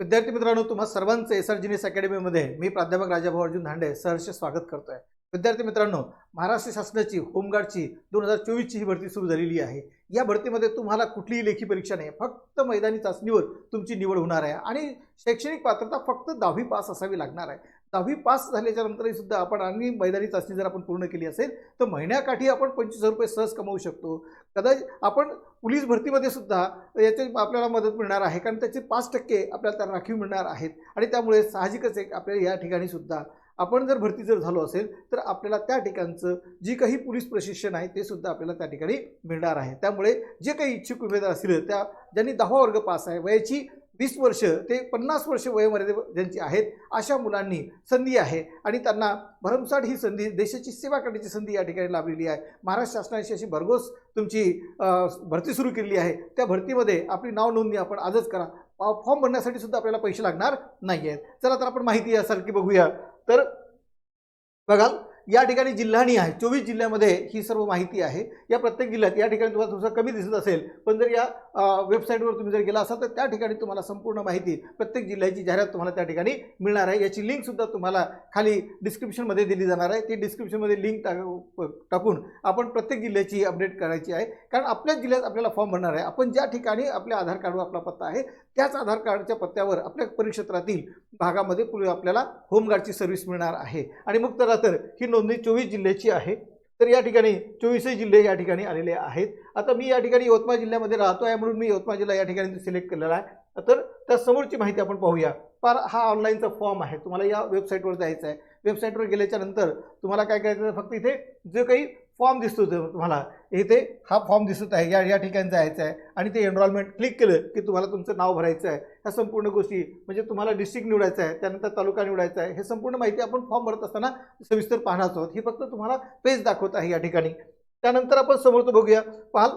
विद्यार्थी मित्रांनो तुम्हा सर्वांचं एस आर जिनिस अकॅडमीमध्ये मी प्राध्यापक राजाभाऊ अर्जुन धांडे सहर्ष स्वागत करतोय. विद्यार्थी मित्रांनो महाराष्ट्र शासनाची होमगार्डची दोन हजार चोवीसची ही भरती सुरू झालेली आहे. या भरतीमध्ये तुम्हाला कुठलीही लेखी परीक्षा नाही फक्त मैदानी चाचणीवर तुमची निवड होणार आहे आणि शैक्षणिक पात्रता फक्त दहावी पास असावी लागणार आहे. दहावी पास झाल्याच्या नंतरही सुद्धा आपण आणि मैदानी चाचणी जर आपण पूर्ण केली असेल तर महिन्याकाठी आपण पंचवीस हजार रुपये सहज कमवू शकतो. कदाचित आपण पोलीस भरतीमध्ये सुद्धा याची आपल्याला मदत मिळणार आहे कारण त्याचे पाच टक्के आपल्याला त्या राखीव मिळणार आहेत. आणि त्यामुळे साहजिकच एक आपल्याला या ठिकाणी सुद्धा आपण जर भरती जर झालो असेल तर आपल्याला त्या ठिकाणचं जी काही पोलीस प्रशिक्षण आहे ते सुद्धा आपल्याला त्या ठिकाणी मिळणार आहे. त्यामुळे जे काही इच्छुक उमेदवार असतील त्या ज्यांनी दहावा वर्ग पास आहे वयाची वीस वर्ष ते पन्नास वर्ष वयोमर्यादे ज्यांची आहेत अशा मुलांनी संधी आहे. आणि त्यांना भरमसाठ ही संधी देशाची सेवा करण्याची संधी या ठिकाणी लाभलेली आहे. महाराष्ट्र शासनाची अशी भरघोस तुमची भरती सुरू केलेली आहे. त्या भरतीमध्ये आपली नाव नोंदणी आपण आजच करा. फॉर्म भरण्यासाठी सुद्धा आपल्याला पैसे लागणार नाही आहेत चला तर आपण माहिती यासारखी बघूया. तर बघाल या ठिकाणी जिल्हानी आहे. चोवीस जिल्ह्यामध्ये ही सर्व माहिती आहे. या प्रत्येक जिल्ह्यात या ठिकाणी तुम्हाला थोडंसं कमी दिसत असेल. पण जर या वेबसाईटवर तुम्ही जर गेला असाल तर त्या ठिकाणी तुम्हाला संपूर्ण माहिती प्रत्येक जिल्ह्याची जाहिरात तुम्हाला त्या ठिकाणी मिळणार आहे. याची लिंकसुद्धा तुम्हाला खाली डिस्क्रिप्शनमध्ये दिली जाणार आहे. ती डिस्क्रिप्शनमध्ये लिंक टाक टाकून आपण प्रत्येक जिल्ह्याची अपडेट करायची आहे. कारण आपल्याच जिल्ह्यात आपल्याला फॉर्म भरणार आहे. आपण ज्या ठिकाणी आपल्या आधार कार्डवर आपला पत्ता आहे त्याच आधार कार्डच्या पत्त्यावर आपल्या परिक्षेत्रातील भागामध्ये पुढे आपल्याला होमगार्डची सर्व्हिस मिळणार आहे. आणि मग तर ही नोंदणी चोवीस जिल्ह्याची आहे. तर या ठिकाणी चोवीसही जिल्हे या ठिकाणी आलेले आहेत. आता मी या ठिकाणी यवतमाळ जिल्ह्यामध्ये राहतो आहे म्हणून मी यवतमाळ जिल्हा या ठिकाणी सिलेक्ट केलेला आहे. तर त्या समोरची माहिती आपण पाहूया. फार हा ऑनलाईनचा फॉर्म आहे. तुम्हाला या वेबसाईटवर जायचं आहे. वेबसाईटवर गेल्याच्यानंतर तुम्हाला काय करायचं फक्त इथे जे काही फॉर्म दिसतो तुम्हाला. इथे हा फॉर्म दिसत आहे या या ठिकाणी जायचं आहे आणि ते एनरोलमेंट क्लिक केलं की तुम्हाला तुमचं नाव भरायचं आहे. ह्या संपूर्ण गोष्टी म्हणजे तुम्हाला डिस्ट्रिक्ट निवडायचं आहे त्यानंतर तालुका निवडायचा आहे हे संपूर्ण माहिती आपण फॉर्म भरत असताना सविस्तर पाहणार आहोत. ही फक्त तुम्हाला पेज दाखवत आहे या ठिकाणी. त्यानंतर आपण समोर तो बघूया. पाहाल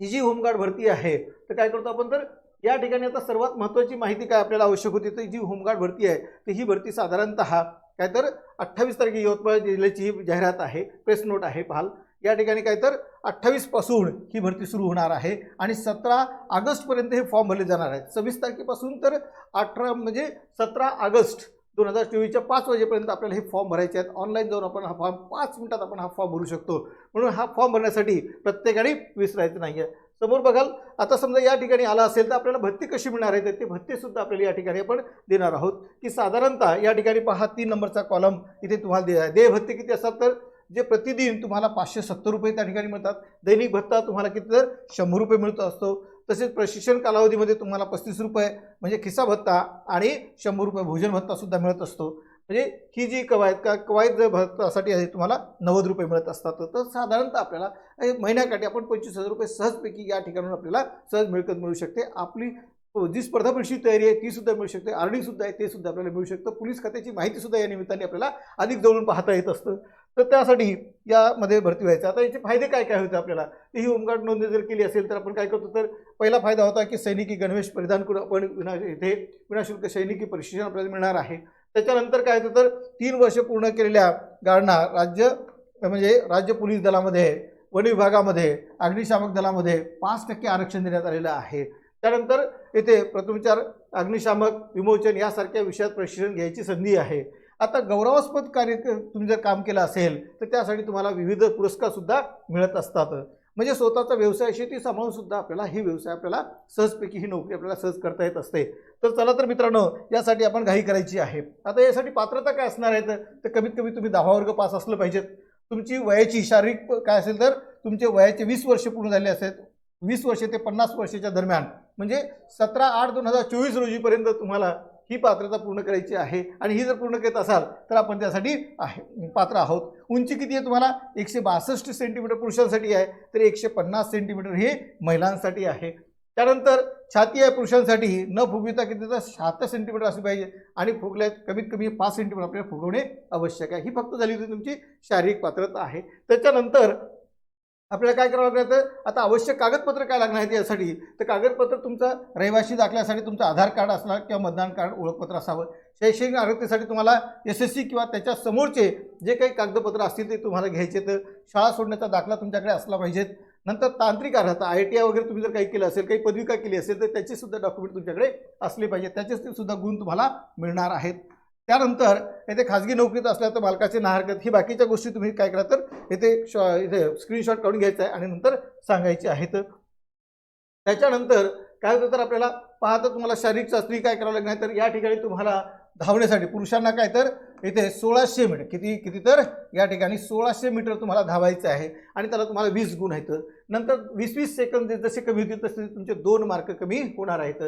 ही जी होमगार्ड भरती आहे तर काय करतो आपण तर या ठिकाणी आता सर्वात महत्त्वाची माहिती काय आपल्याला आवश्यक होती तर जी होमगार्ड भरती आहे तर ही भरती साधारणतः काय तर अठ्ठावीस तारखे यवतमाळ जिल्ह्याची ही जाहिरात आहे प्रेस नोट आहे पाहाल. या ठिकाणी काय तर अठ्ठावीसपासून ही भरती सुरू होणार आहे आणि सतरा ऑगस्टपर्यंत हे फॉर्म भरले जाणार आहेत. सव्वीस तारखेपासून तर अठरा म्हणजे सतरा ऑगस्ट दोन हजार चोवीसच्या पाच वाजेपर्यंत आपल्याला हे फॉर्म भरायचे आहेत. ऑनलाईन जाऊन आपण हा फॉर्म पाच मिनिटात आपण हा फॉर्म भरू शकतो. म्हणून हा फॉर्म भरण्यासाठी प्रत्येकाने विसरायचं नाही आहे समोर बघाल आता समजा या ठिकाणी आला असेल तर आपल्याला भत्ती कशी मिळणार आहे? तर ते भत्तीसुद्धा आपल्याला या ठिकाणी आपण देणार आहोत. की साधारणतः या ठिकाणी पहा तीन नंबरचा कॉलम इथे तुम्हाला दे देय भत्ते किती असतात तर जे प्रतिदिन तुम्हाला पाचशे सत्तर रुपये त्या ठिकाणी मिळतात. दैनिक भत्ता तुम्हाला किती तर शंभर रुपये मिळतो असतो. तसेच प्रशिक्षण कालावधीमध्ये तुम्हाला पस्तीस रुपये म्हणजे खिसा भत्ता आणि शंभर रुपये भोजन भत्तासुद्धा मिळत असतो. म्हणजे ही जी कवायत का कवायत जर भत्तासाठी आहे तुम्हाला नव्वद रुपये मिळत असतात. तर साधारणतः आपल्याला महिन्याकाठी आपण पंचवीस हजार रुपये सहजपैकी या ठिकाणून आपल्याला सहज मिळकत मिळू शकते. आपली हो, जी स्पर्धा परीक्षेची तयारी आहे ती सुद्धा मिळू शकते. आर सुद्धा आहे ते सुद्धा आपल्याला मिळू शकतं. पोलीस खात्याची माहिती सुद्धा या निमित्ताने आपल्याला अधिक जवळून पाहता येत असतं. तर त्यासाठी यामध्ये भरती व्हायचं. आता याचे फायदे काय काय होते आपल्याला? तर ही होमगार्ड नोंदणी जर केली असेल तर आपण काय करतो? तर पहिला फायदा होता की सैनिकी गणवेश परिधान करून आपण विना इथे विनाशुल्क सैनिकी प्रशिक्षण आपल्याला मिळणार आहे. त्याच्यानंतर काय होतं? तर तीन वर्ष पूर्ण केलेल्या गाडना राज्य म्हणजे राज्य पोलीस दलामध्ये वन विभागामध्ये अग्निशामक दलामध्ये पाच टक्के आरक्षण देण्यात आलेलं आहे. त्यानंतर येथे प्रथमचार अग्निशामक विमोचन यासारख्या विषयात प्रशिक्षण घ्यायची संधी आहे. आता गौरवास्पद कार्य तुम्ही जर काम केलं असेल तर त्यासाठी तुम्हाला विविध पुरस्कारसुद्धा मिळत असतात. म्हणजे स्वतःचा व्यवसाय शेती सांभाळून सुद्धा आपल्याला ही व्यवसाय आपल्याला सहजपैकी ही नोकरी आपल्याला सहज करता येत असते. तर चला तर मित्रांनो यासाठी आपण घाई करायची आहे. आता यासाठी पात्रता काय असणार आहे तर- तर कमीत कमी तुम्ही दहा वर्ग पास असलं पाहिजेत. तुमची वयाची शारीरिक काय असेल तर तुमचे वयाचे वीस वर्ष पूर्ण झाले असेल. वीस वर्ष ते पन्नास वर्षाच्या दरम्यान. म्हणजे सतरा आठ दोन हजार चोवीस रोजीपर्यंत तुम्हाला ही पात्रता पूर्ण करायची आहे. आणि ही जर पूर्ण करत असाल तर आपण त्यासाठी आहे पात्र आहोत. उंची किती आहे तुम्हाला? एकशे बासष्ट सेंटीमीटर पुरुषांसाठी आहे. तर एकशे पन्नास सेंटीमीटर हे महिलांसाठी आहे. त्यानंतर छाती आहे पुरुषांसाठी. न फुगविता किती तर शहात्तर सेंटीमीटर असली पाहिजे. आणि फुगल्यात कमीत कमी पाच सेंटीमीटर आपल्याला फुगवणे आवश्यक आहे. ही फक्त झाली होती तुमची शारीरिक पात्रता आहे. त्याच्यानंतर आपल्याला काय करावं लागणार तर आता आवश्यक कागदपत्र काय लागणार आहेत यासाठी? तर कागदपत्र तुमचं रहिवासी दाखल्यासाठी तुमचं आधार कार्ड असणार किंवा मतदान कार्ड ओळखपत्र असावं. शैक्षणिक आरोग्यासाठी तुम्हाला एस एस सी किंवा त्याच्या समोरचे जे काही कागदपत्र असतील ते तुम्हाला घ्यायचे तर शाळा सोडण्याचा दाखला तुमच्याकडे असला पाहिजेत. नंतर तांत्रिक अर्हता आय टी आय वगैरे तुम्ही जर काही केलं असेल काही पदविका केली असेल तर त्याचे सुद्धा डॉक्युमेंट तुमच्याकडे असले पाहिजे त्याचे सुद्धा गुण तुम्हाला मिळणार आहेत. त्यानंतर येथे खाजगी नोकरीत असल्या तर मालकाचे नाहरकत ही बाकीच्या गोष्टी तुम्ही काय करा तर येथे शॉ इथे स्क्रीनशॉट काढून घ्यायचा आहे आणि नंतर सांगायचे आहेत. त्याच्यानंतर काय होतं तर आपल्याला पाहता तुम्हाला शारीरिक चाचणी काय करावं लागणार तर या ठिकाणी तुम्हाला धावण्यासाठी पुरुषांना काय तर इथे सोळाशे मीटर किती किती तर? या ठिकाणी सोळाशे मीटर तुम्हाला धावायचं आहे. आणि त्याला तुम्हाला वीस गुण आहेत. नंतर वीस वीस सेकंद जसे कमी होतील तसे तुमचे दोन मार्क कमी होणार आहेत.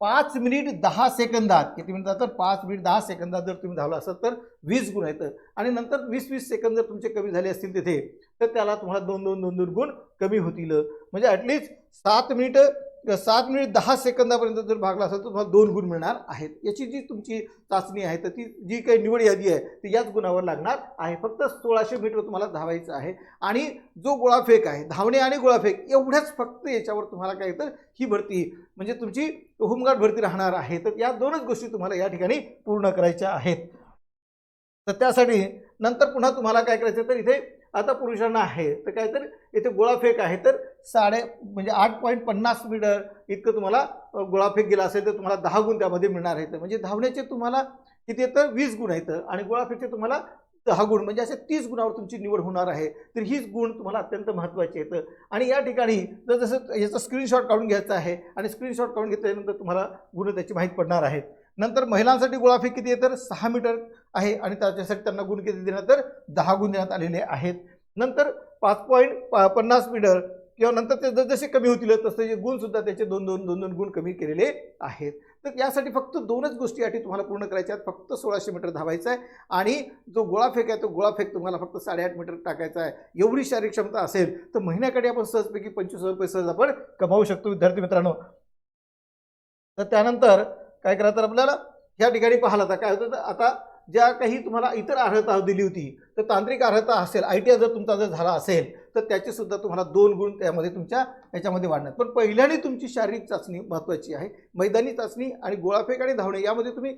पाच मिनिट दहा सेकंदात किती मिनिटात तर? पाच मिनिट दहा सेकंदात जर तुम्ही धावला असाल तर वीस गुण आहेत. आणि नंतर वीस वीस सेकंद जर तुमचे कमी झाले असतील तिथे तर त्याला तुम्हाला दोन दोन दोन दोन गुण कमी होतील. म्हणजे ॲटलिस्ट सात मिनिटं सात मिनिट दहा सेकंदापर्यंत जर भागला असेल तर तुम्हाला दोन गुण मिळणार आहेत. याची जी तुमची चाचणी आहे तर ती जी काही निवड यादी आहे ती याच गुणावर लागणार आहे. फक्त सोळाशे मीटर तुम्हाला धावायचं आहे. आणि जो गोळाफेक आहे धावणे आणि गोळाफेक एवढ्याच फक्त याच्यावर तुम्हाला काय तर ही भरती. म्हणजे तुमची होमगार्ड भरती राहणार आहे. तर या दोनच गोष्टी तुम्हाला या ठिकाणी पूर्ण करायच्या आहेत. तर त्यासाठी नंतर पुन्हा तुम्हाला काय करायचं तर इथे आता पुरुषांना आहे तर काय तर इथे गोळाफेक आहे. तर साडे म्हणजे आठ पॉईंट पन्नास मीटर इतकं तुम्हाला गोळाफेक गेला असेल तर तुम्हाला दहा गुण त्यामध्ये मिळणार आहेत. म्हणजे धावण्याचे तुम्हाला किती येतं वीस गुण आहेत. आणि गोळाफेकचे तुम्हाला दहा गुण म्हणजे असे तीस गुणावर तुमची निवड होणार आहे. तर हीच गुण तुम्हाला अत्यंत महत्त्वाचे आहेत. आणि या ठिकाणी जर जसं याचा स्क्रीनशॉट काढून घ्यायचा आहे आणि स्क्रीनशॉट काढून घेतल्यानंतर तुम्हाला गुण त्याची माहीत पडणार आहेत. नंतर महिलांसाठी गोळाफेक किती आहे तर सहा मीटर आहे आणि त्याच्यासाठी त्यांना गुण किती देण्यात तर दहा गुण देण्यात आलेले आहेत. नंतर पाच पॉईंट पन्नास मीटर किंवा नंतर ते जसे कमी होतील तसे जे गुणसुद्धा त्याचे दोन दोन दोन दोन गुण कमी केलेले आहेत. तर यासाठी फक्त दोनच गोष्टी अटी तुम्हाला पूर्ण करायच्या आहेत. फक्त सोळाशे मीटर धावायचं आहे आणि जो गोळाफेक आहे तो गोळाफेक तुम्हाला फक्त साडेआठ मीटर टाकायचा आहे. एवढी शारीरिक क्षमता असेल तर महिन्याकडे आपण सहजपैकी पंचवीस हजार रुपये सहज आपण कमावू शकतो. विद्यार्थी मित्रांनो. तर त्यानंतर काय करा तर आपल्याला या ठिकाणी पाहिलं आता काय होतं तर आता ज्या काही तुम्हाला इतर अर्हता दिली होती तर तांत्रिक अर्हता असेल आय टी आय जर तुमचा जर झाला असेल तर त्याचेसुद्धा तुम्हाला दोन गुण त्यामध्ये तुमच्या याच्यामध्ये वाढणार. पण पहिल्याने तुमची शारीरिक चाचणी महत्त्वाची आहे. मैदानी चाचणी आणि गोळाफेक आणि धावणे यामध्ये तुम्ही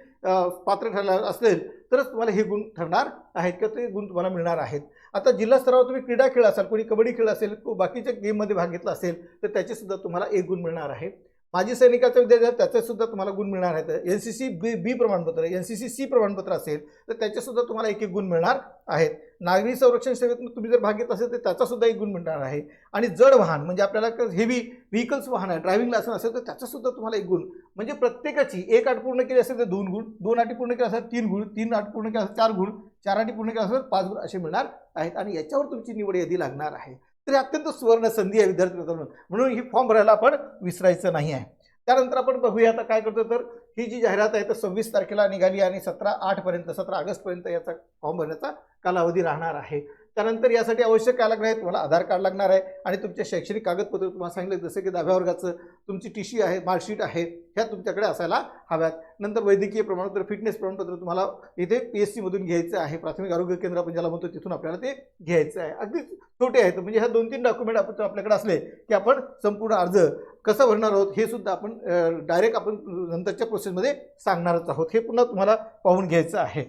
पात्र ठरणार असेल तरच तुम्हाला हे गुण ठरणार आहेत किंवा ते गुण तुम्हाला मिळणार आहेत. आता जिल्हा स्तरावर तुम्ही क्रीडा खेळ असाल कोणी कबड्डी खेळ असेल को- बाकीच्या गेममध्ये भाग घेतला असेल तर त्याचेसुद्धा तुम्हाला एक गुण मिळणार आहे. माजी सैनिकाचा विद्यार्थी आहे, त्याचे सुद्धा तुम्हाला गुण मिळणार आहेत. N C C B B प्रमाणपत्र एन सी सी सी प्रमाणपत्र असेल तर त्याचेसुद्धा तुम्हाला एक एक गुण मिळणार आहेत. नागरी संरक्षण सेवेत तुम्ही जर भाग घेत असेल तर त्याचासुद्धा एक गुण मिळणार आहे. आणि जड वाहन म्हणजे आपल्याला हेवी व्हेकल्स वाहन आहे ड्रायव्हिंग लायसन्स असेल तर त्याचासुद्धा तुम्हाला एक गुण. म्हणजे प्रत्येकाची एक आठ पूर्ण केली असेल तर दोन गुण. दोन आठी पूर्ण केली असेल तीन गुण. तीन आठ पूर्ण केली असेल चार गुण. चार आठी पूर्ण केली असेल पाच गुण असे मिळणार आहेत. आणि याच्यावर तुमची निवड यादी लागणार आहे तर अत्यंत सुवर्ण संधी आहे विद्यार्थी मित्रांनो म्हणून ही फॉर्म भरायला आपण विसरायचं नाही आहे. त्यानंतर आपण बघूया आता काय करतो तर ही जी जाहिरात आहे तर सव्वीस तारखेला निघाली आणि सतरा आठपर्यंत सतरा ऑगस्टपर्यंत याचा फॉर्म भरण्याचा कालावधी राहणार आहे. त्यानंतर यासाठी आवश्यक काय लागणार आहे? तुम्हाला आधार कार्ड लागणार आहे आणि तुमचे शैक्षणिक कागदपत्र तुम्हाला सांगितलं जसं की दहाव्या वर्गाचं तुमची टी सी आहे मार्कशीट आहे ह्या तुमच्याकडे असायला हव्यात. नंतर वैद्यकीय प्रमाणपत्र फिटनेस प्रमाणपत्र तुम्हाला इथे पी एस सीमधून घ्यायचं आहे. प्राथमिक आरोग्य केंद्र आपण ज्याला म्हणतो तिथून आपल्याला ते घ्यायचं आहे. अगदी छोटे आहेत. म्हणजे ह्या दोन तीन डॉक्युमेंट आपण आपल्याकडे असले की आपण संपूर्ण अर्ज कसं भरणार आहोत हे सुद्धा आपण डायरेक्ट आपण नंतरच्या प्रोसेसमध्ये सांगणारच आहोत. हे पुन्हा तुम्हाला पाहून घ्यायचं आहे.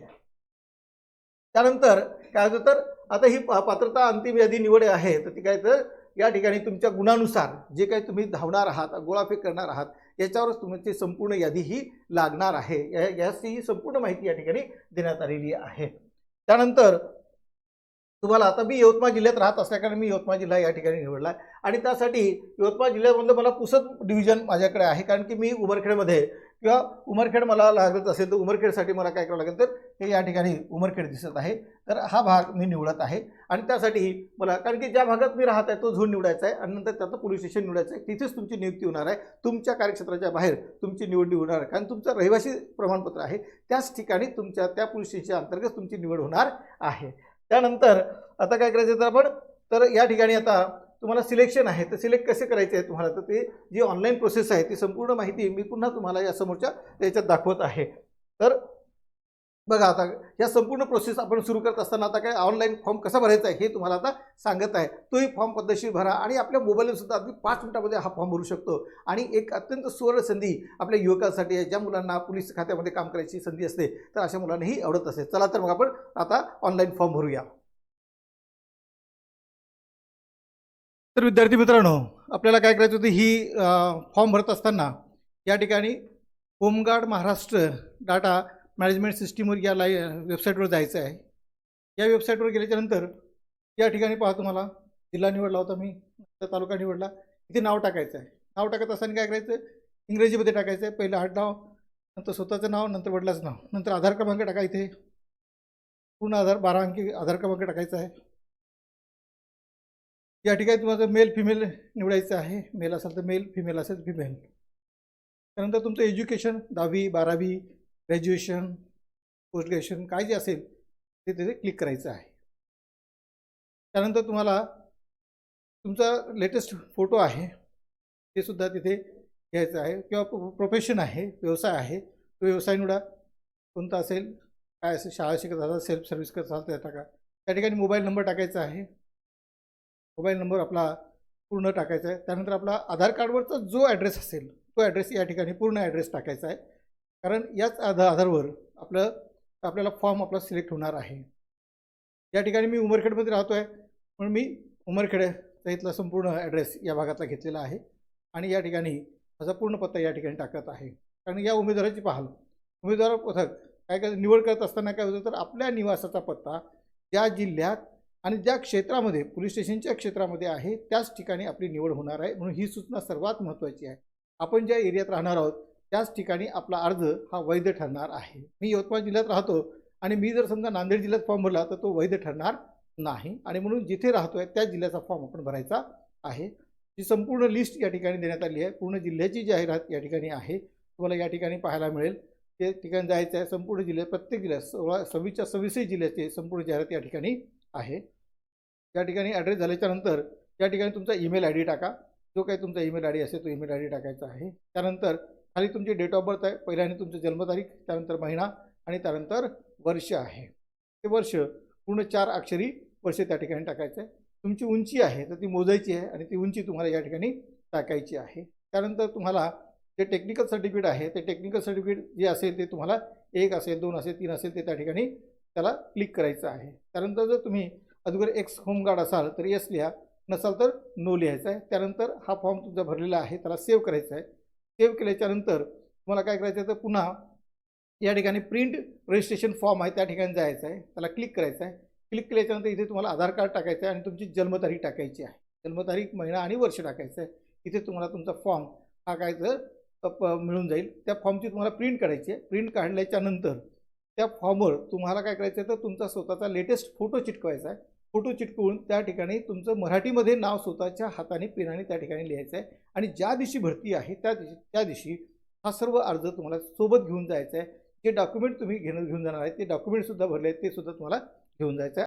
त्यानंतर काय होतं तर आता ही पा- पात्रता अंतिम यादी निवड आहे तर ती काय तर या ठिकाणी तुमच्या गुणानुसार जे काही तुम्ही धावणार आहात गोळाफेक करणार आहात याच्यावरच तुमची संपूर्ण यादी ही लागणार आहे. या- याची ही संपूर्ण माहिती या ठिकाणी देण्यात आलेली आहे. त्यानंतर तुम्हाला आता मी यवतमाळ जिल्ह्यात राहत असल्याकारणे मी यवतमाळ जिल्हा या ठिकाणी निवडला आहे आणि त्यासाठी यवतमाळ जिल्ह्यामधलं मला पुसद डिव्हिजन माझ्याकडे आहे कारण की मी उबरखेडमध्ये किंवा उमरखेड मला लागत असेल तर उमरखेडसाठी मला काय करावं लागेल तर हे या ठिकाणी उमरखेड दिसत आहे. तर हा भाग मी निवडत आहे आणि त्यासाठी मला कारण की ज्या भागात मी राहत आहे तो झोन निवडायचा आहे आणि नंतर त्याचं पोलीस स्टेशन निवडायचं आहे. तिथेच तुमची नियुक्ती होणार आहे. तुमच्या कार्यक्षेत्राच्या बाहेर तुमची निवडणी होणार आहे. कारण तुमचं रहिवासी प्रमाणपत्र आहे. त्याच ठिकाणी तुमच्या त्या पोलीस स्टेशनच्या अंतर्गत तुमची निवड होणार आहे. त्यानंतर आता काय करायचं तर आपण तर या ठिकाणी आता तुम्हाला सिलेक्शन आहे तर सिलेक्ट कसे करायचे आहे तुम्हाला? तर ते जी ऑनलाईन प्रोसेस आहे ती संपूर्ण माहिती मी पुन्हा तुम्हाला या समोरच्या याच्यात दाखवत आहे. तर बघा आता या संपूर्ण प्रोसेस आपण सुरू करत असताना आता काय ऑनलाईन फॉर्म कसा भरायचा आहे हे तुम्हाला आता सांगत आहे. तोही फॉर्म पद्धतशीर भरा आणि आपल्या मोबाईलवर सुद्धा अगदी पाच मिनिटामध्ये हा फॉर्म भरू शकतो. आणि एक अत्यंत सुवर्ण संधी आपल्या युवकांसाठी आहे ज्या मुलांना पोलीस खात्यामध्ये काम करायची संधी असते तर अशा मुलांनाही आवडत असते चला तर मग आपण आता ऑनलाईन फॉर्म भरूया. तर विद्यार्थी मित्रांनो आपल्याला काय करायचं होतं ही फॉर्म भरत असताना या ठिकाणी होमगार्ड महाराष्ट्र डाटा मॅनेजमेंट सिस्टीमवर या लाई वेबसाईटवर जायचं आहे. या वेबसाईटवर गेल्याच्यानंतर या ठिकाणी पहा तुम्हाला जिल्हा निवडला होता मी तालुका निवडला इथे नाव टाकायचं आहे. नाव टाकत असताना काय करायचं इंग्रजीमध्ये टाकायचं आहे. पहिलं आठ नाव नंतर स्वतःचं नाव नंतर वडिलाचं नाव नंतर आधार क्रमांक टाका इथे. पूर्ण आधार बारा अंकी आधार क्रमांक टाकायचा आहे. या ठिकाणी तुम्हाला मेल फिमेल निवडायचं आहे. मेल असेल तर मेल फिमेल असेल फिमेल त्यानंतर तुमचं एज्युकेशन दहावी बारावी ग्रॅज्युएशन पोस्ट ग्रॅज्युएशन काय जे असेल ते तिथे क्लिक करायचं आहे. त्यानंतर तुम्हाला तुमचा लेटेस्ट फोटो आहे. ते सुद्धा तिथे घ्यायचं आहे. किंवा प्रोफेशन आहे व्यवसाय आहे तो व्यवसाय निवडा. कोणता असेल काय असेल शाळा शिकत असाल सेल्फ सर्व्हिस करत असाल ते टाका. त्या ठिकाणी मोबाईल नंबर टाकायचा आहे. मोबाईल नंबर आपला पूर्ण टाकायचा आहे. त्यानंतर आपला आधार कार्डवरचा जो ॲड्रेस असेल तो ॲड्रेस या ठिकाणी पूर्ण ॲड्रेस टाकायचा आहे. कारण याच आधा आधारवर आपलं आपल्याला फॉर्म आपला सिलेक्ट होणार आहे. या ठिकाणी मी उमरखेडमध्ये राहतो आहे म्हणून मी उमरखेडचा इथला संपूर्ण ॲड्रेस या भागातला घेतलेला आहे. आणि या ठिकाणी माझा पूर्ण पत्ता या ठिकाणी टाकत आहे. कारण या उमेदवाराची पाहाल. उमेदवार पथक काय काय निवड करत असताना काय होतं? तर आपल्या निवासाचा पत्ता ज्या जिल्ह्यात आणि ज्या क्षेत्रामध्ये पोलीस स्टेशनच्या क्षेत्रामध्ये आहे त्याच ठिकाणी आपली निवड होणार आहे. म्हणून ही सूचना सर्वात महत्त्वाची आहे. आपण ज्या एरियात राहणार आहोत त्याच ठिकाणी आपला अर्ज हा वैध ठरणार आहे. मी यवतमाळ जिल्ह्यात राहतो आणि मी जर समजा नांदेड जिल्ह्यात फॉर्म भरला तर तो वैध ठरणार नाही. आणि म्हणून जिथे राहतो आहे त्या जिल्ह्याचा फॉर्म आपण भरायचा आहे. जी संपूर्ण लिस्ट या ठिकाणी देण्यात आली आहे पूर्ण जिल्ह्याची जाहिरात या ठिकाणी आहे. तुम्हाला या ठिकाणी पाहायला मिळेल. ते ठिकाणी जायचं आहे संपूर्ण जिल्ह्यात प्रत्येक जिल्ह्यात सोळा सव्वीसच्या सव्वीसही जिल्ह्याचे संपूर्ण जाहिरात या ठिकाणी आहे. त्या ठिकाणी ॲड्रेस झाल्याच्यानंतर त्या ठिकाणी तुमचा ईमेल आय डी टाका. जो काही तुमचा ईमेल आय डी असेल तो ईमेल आय डी टाकायचा आहे. त्यानंतर खाली तुमची डेट ऑफ बर्थ आहे. पहिल्याने तुमची जन्मतारीख त्यानंतर महिना आणि त्यानंतर वर्ष आहे. ते वर्ष पूर्ण चार अक्षरी वर्ष त्या ठिकाणी टाकायचं आहे तुमची उंची आहे तर ती मोजायची आहे आणि ती उंची तुम्हाला या ठिकाणी टाकायची आहे. त्यानंतर तुम्हाला जे टेक्निकल सर्टिफिकेट आहे ते टेक्निकल सर्टिफिकेट जे असेल ते तुम्हाला एक असेल दोन असेल तीन असेल ते त्या ठिकाणी त्याला क्लिक करायचं आहे. त्यानंतर जर तुम्ही अगोदर एक्स होमगार्ड असाल तर येस लिहा. नसाल तर नो लिहायचं आहे. त्यानंतर हा फॉर्म तुमचा भरलेला आहे. त्याला सेव्ह करायचा आहे. सेव्ह केल्याच्यानंतर तुम्हाला काय करायचं आहे? तर पुन्हा या ठिकाणी प्रिंट रजिस्ट्रेशन फॉर्म आहे त्या ठिकाणी जायचं आहे. त्याला क्लिक करायचं आहे. क्लिक केल्याच्यानंतर इथे तुम्हाला आधार कार्ड टाकायचं आहे आणि तुमची जन्मतारीख टाकायची आहे. जन्मतारीख महिना आणि वर्ष टाकायचं आहे. इथे तुम्हाला तुमचा फॉर्म हा काय तर प- मिळून जाईल. त्या फॉर्मची तुम्हाला प्रिंट काढायची आहे. प्रिंट काढल्याच्यानंतर त्या फॉर्मवर तुम्हाला काय करायचं आहे तर तुमचा स्वतःचा लेटेस्ट फोटो चिटकवायचा आहे. फोटो चिटकवून त्या ठिकाणी तुमचं मराठीमध्ये नाव स्वतःच्या हाताने पेनाने त्या ठिकाणी लिहायचं आहे. आणि ज्या दिवशी भरती आहे त्या दिवशी त्या दिवशी हा सर्व अर्ज तुम्हाला सोबत घेऊन जायचा आहे. जे डॉक्युमेंट तुम्ही घेणं घेऊन जाणार आहे ते डॉक्युमेंटसुद्धा भरले आहेत ते सुद्धा तुम्हाला घेऊन जायचं आहे.